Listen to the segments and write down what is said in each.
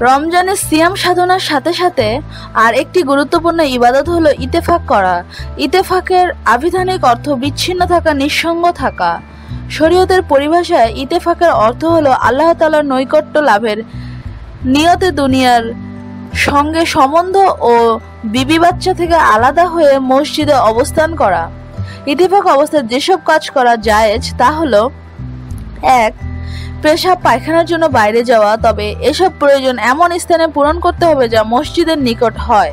রমজানের সিয়াম সাধনার সাথে সাথে আর একটি গুরুত্বপূর্ণ ইবাদত হলো ইতেফাক করা। ইতেফাকের আবিধানিক অর্থ বিচ্ছিন্ন থাকা, নিঃসঙ্গ থাকা। শরীয়তের পরিভাষায় ইতেফাকের অর্থ হলো আল্লাহ তালার নৈকট্য লাভের নিয়তে দুনিয়ার সঙ্গে সম্বন্ধ ও বিবি বাচ্চা থেকে আলাদা হয়ে মসজিদে অবস্থান করা। ইতিফাক অবস্থায় যেসব কাজ করা জায়েজ, তা হলো, এক পেশাব পায়খানার জন্য বাইরে যাওয়া, তবে এসব প্রয়োজন এমন স্থানে পূরণ করতে হবে যা মসজিদের নিকট হয়।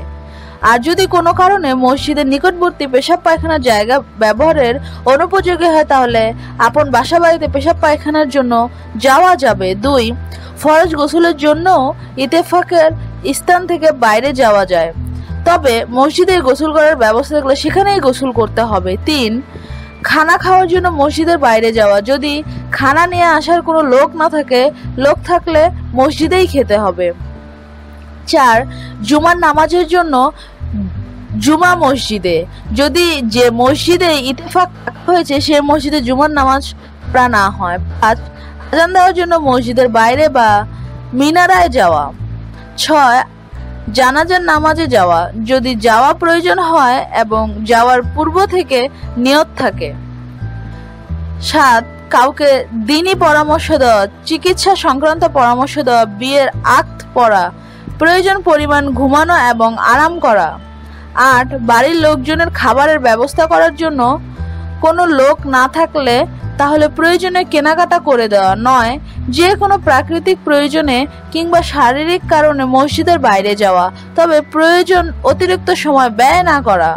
আর যদি কোনো কারণে মসজিদের নিকটবর্তী পেশাব পায়খানার জায়গা ব্যবহারের অনুপযোগী হয়, তাহলে আপন বাসা বাড়িতে পেশাব পায়খানার জন্য যাওয়া যাবে। দুই, ফরজ গোসলের জন্য ইতেফাকের স্থান থেকে বাইরে যাওয়া যায়। তবে মসজিদে গোসল করার ব্যবস্থা থাকলে সেখানেই গোসল করতে হবে। তিন, খানা খাওয়ার জন্য মসজিদের বাইরে যাওয়া। যদি খানা নিয়ে আসার কোনো লোক না থাকে, লোক থাকলে মসজিদেই খেতে হবে। চার, জুমার নামাজের জন্য জুমা মসজিদে। যদি যে মসজিদে ইতেফাক হয়েছে, সে মসজিদে জুমার নামাজ পড়া না হয়। পাঁচ, আজান দেওয়ার জন্য মসজিদের বাইরে বা মিনারায় যাওয়া। ছয়, জানাজার নামাজে যাওয়া। যদি যাওয়া প্রয়োজন হয় এবং যাওয়ার পূর্ব থেকে নিয়ত থাকে। সাত কাউকে দিনই পরামর্শ দেওয়া, চিকিৎসা সংক্রান্ত পরামর্শ দেওয়া, বিয়ের আক্ত পড়া প্রয়োজন পরিমাণ ঘুমানো এবং আরাম করা। আট বাড়ির লোকজনের খাবারের ব্যবস্থা করার জন্য কোনো লোক না থাকলে তাহলে প্রয়োজনে কেনাকাটা করে দেওয়া। নয়, যে কোনো প্রাকৃতিক প্রয়োজনে কিংবা শারীরিক কারণে মসজিদের বাইরে যাওয়া, তবে প্রয়োজন অতিরিক্ত সময় ব্যয় না করা।